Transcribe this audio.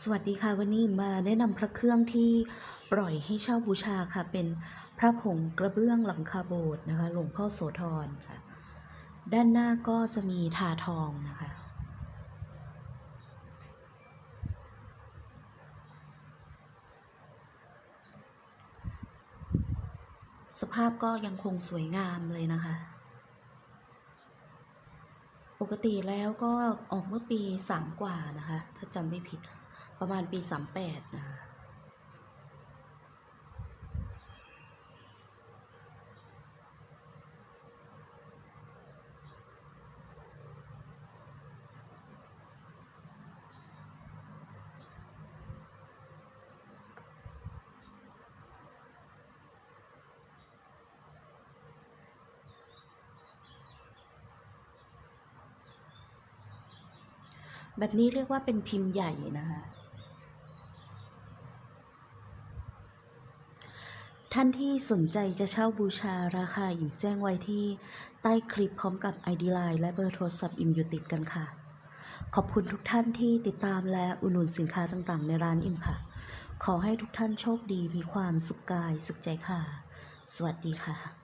สวัสดีค่ะวันนี้มาแนะนำพระเครื่องที่ปล่อยให้เช่าบูชาค่ะ เป็นพระผงกระเบื้องหลังคาโบสถ์นะคะหลวงพ่อโสธรค่ะ ด้านหน้าก็จะมีทาทองนะคะ สภาพก็ยังคงสวยงามเลยนะคะ ปกติแล้วก็ออกเมื่อปีสามกว่านะคะ ถ้าจำไม่ผิด ประมาณปีสามแปดนะแบบนี้เรียกว่าเป็นพิมพ์ใหญ่นะคะ ท่านที่สนใจจะเช่าบูชาราคาอิ่มแจ้งไว้ที่ใต้คลิปพร้อมกับ ID Line และเบอร์โทรศัพท์อิ่มอยู่ติดกันค่ะ ขอบคุณทุกท่านที่ติดตามและอุดหนุนสินค้าต่างๆ ในร้านอิ่มค่ะ ขอให้ทุกท่านโชคดีมีความสุขกายสุขใจค่ะ สวัสดีค่ะ